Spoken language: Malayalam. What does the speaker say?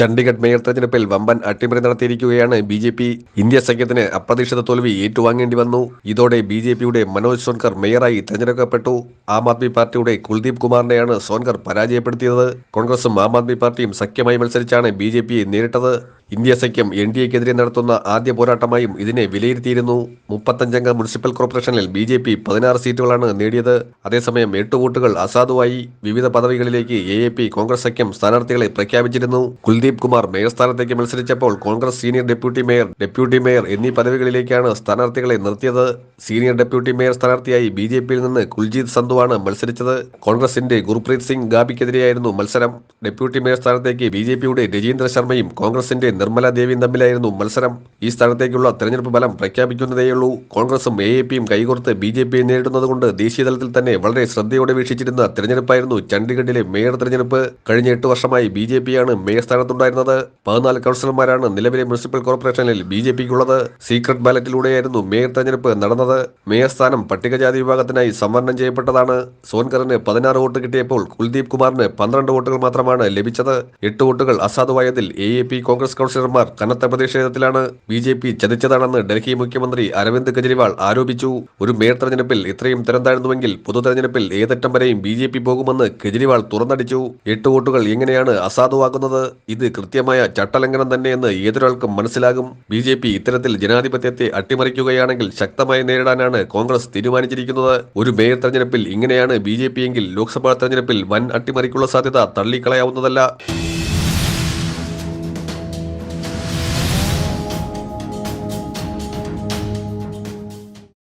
ചണ്ഡീഗഡ് മേയർ തെരഞ്ഞെടുപ്പിൽ വമ്പൻ അട്ടിമറി നടത്തിയിരിക്കുകയാണ് ബി ജെ പി. ഇന്ത്യ സഖ്യത്തിന് അപ്രതീക്ഷിത തോൽവി ഏറ്റുവാങ്ങേണ്ടി വന്നു. ഇതോടെ ബി ജെ പിയുടെ മനോജ് സോൻകർ മേയറായി തെരഞ്ഞെടുക്കപ്പെട്ടു. ആം ആദ്മി പാർട്ടിയുടെ കുൽദീപ് കുമാറിനെയാണ് സോൻകർ പരാജയപ്പെടുത്തിയത്. കോൺഗ്രസും ആം ആദ്മി പാർട്ടിയും സഖ്യമായി മത്സരിച്ചാണ് ബി ജെ പിയെ നേരിട്ടത്. ഇന്ത്യ സഖ്യം എൻ ഡി എക്കെതിരെ നടത്തുന്ന ആദ്യ പോരാട്ടമായും ഇതിനെ വിലയിരുത്തിയിരുന്നു. മുപ്പത്തഞ്ചംഗ മുനിസിപ്പൽ കോർപ്പറേഷനിൽ ബി ജെ പി പതിനാറ് സീറ്റുകളാണ് നേടിയത്. അതേസമയം എട്ട് വോട്ടുകൾ അസാധുവായി വിവിധ പദവികളിലേക്ക് എ എ പി കോൺഗ്രസ് സഖ്യം സ്ഥാനാർത്ഥികളെ പ്രഖ്യാപിച്ചിരുന്നു. കുൽദീപ് കുമാർ മേയർ സ്ഥാനത്തേക്ക് മത്സരിച്ചപ്പോൾ Congress senior deputy mayor deputy mayor എന്നീ പദവികളിലേക്കാണ് സ്ഥാനാർത്ഥികളെ നിർത്തിയത്. സീനിയർ ഡെപ്യൂട്ടി മേയർ സ്ഥാനാർത്ഥിയായി ബി ജെ പിയിൽ നിന്ന് കുൽജീത് സന്ധുവാണ് മത്സരിച്ചത്. കോൺഗ്രസിന്റെ ഗുർപ്രീത് സിംഗ് ഗാബിക്കെതിരെയായിരുന്നു മത്സരം. ഡെപ്യൂട്ടി മേയർ സ്ഥാനത്തേക്ക് ബി ജെ പിയുടെ രജീന്ദ്ര ശർമ്മയും കോൺഗ്രസിന്റെ നിർമ്മല ദേവിയും തമ്മിലായിരുന്നു മത്സരം. ഈ സ്ഥാനത്തേക്കുള്ള തെരഞ്ഞെടുപ്പ് ഫലം പ്രഖ്യാപിക്കുന്നതേയുള്ളൂ. കോൺഗ്രസും എ എ പിയും കൈകോർത്ത് ബി ജെ പിയെ നേരിടുന്നതുകൊണ്ട് ദേശീയതലത്തിൽ തന്നെ വളരെ ശ്രദ്ധയോടെ വീക്ഷിച്ചിരുന്ന തെരഞ്ഞെടുപ്പായിരുന്നു ചണ്ഡീഗഡിലെ മേയർ തെരഞ്ഞെടുപ്പ്. കഴിഞ്ഞ എട്ട് വർഷമായി ബി ജെ പിയാണ് മേയർ സ്ഥാനത്തുണ്ടായിരുന്നത്. പതിനാല് കൗൺസിലർമാരാണ് നിലവിലെ മുനിസിപ്പൽ കോർപ്പറേഷനിൽ ബി ജെ പിക്കുള്ളത്. സീക്രട്ട് ബാലറ്റിലൂടെയായിരുന്നു മേയർ തെരഞ്ഞെടുപ്പ് നടന്നത്. മേയർ സ്ഥാനം പട്ടികജാതി വിഭാഗത്തിനായി സംവരണം ചെയ്യപ്പെട്ടതാണ്. സോൻകറിന് പതിനാറ് വോട്ട് കിട്ടിയപ്പോൾ കുൽദീപ് കുമാറിന് പന്ത്രണ്ട് വോട്ടുകൾ മാത്രമാണ് ലഭിച്ചത്. എട്ട് വോട്ടുകൾ അസാധുവായതിൽ എ എ പി കോൺഗ്രസ് കൗൺസിലർമാർ കനത്ത പ്രതിഷേധത്തിലാണ് ബി ജെ പി ചതിച്ചതാണെന്ന് ഡൽഹി മുഖ്യമന്ത്രി അരവിന്ദ് കെജ്രിവാൾ ആരോപിച്ചു. ഒരു മേയർ തെരഞ്ഞെടുപ്പിൽ ഇത്രയും തരം താഴ്ന്നുവെങ്കിൽ പൊതു തെരഞ്ഞെടുപ്പിൽ ഏതറ്റം വരെയും ബി ജെ പി പോകുമെന്ന് കെജ്രിവാൾ തുറന്നടിച്ചു. എട്ട് വോട്ടുകൾ എങ്ങനെയാണ് അസാധുവാകുന്നത്? ഇത് കൃത്യമായ ചട്ടലംഘനം തന്നെയെന്ന് ഏതൊരാൾക്കും മനസ്സിലാകും. ബി ജെ പി ഇത്തരത്തിൽ ജനാധിപത്യത്തെ അട്ടിമറിക്കുകയാണെങ്കിൽ ശക്തമായി നേരിടാനാണ് കോൺഗ്രസ് തീരുമാനിച്ചിരിക്കുന്നത്. ഒരു മേയർ തെരഞ്ഞെടുപ്പിൽ ഇങ്ങനെയാണ് ബി ജെ പി എങ്കിൽ ലോക്സഭാ തെരഞ്ഞെടുപ്പിൽ വൻ അട്ടിമറിക്കുള്ള സാധ്യത തള്ളിക്കളയാവുന്നതല്ല.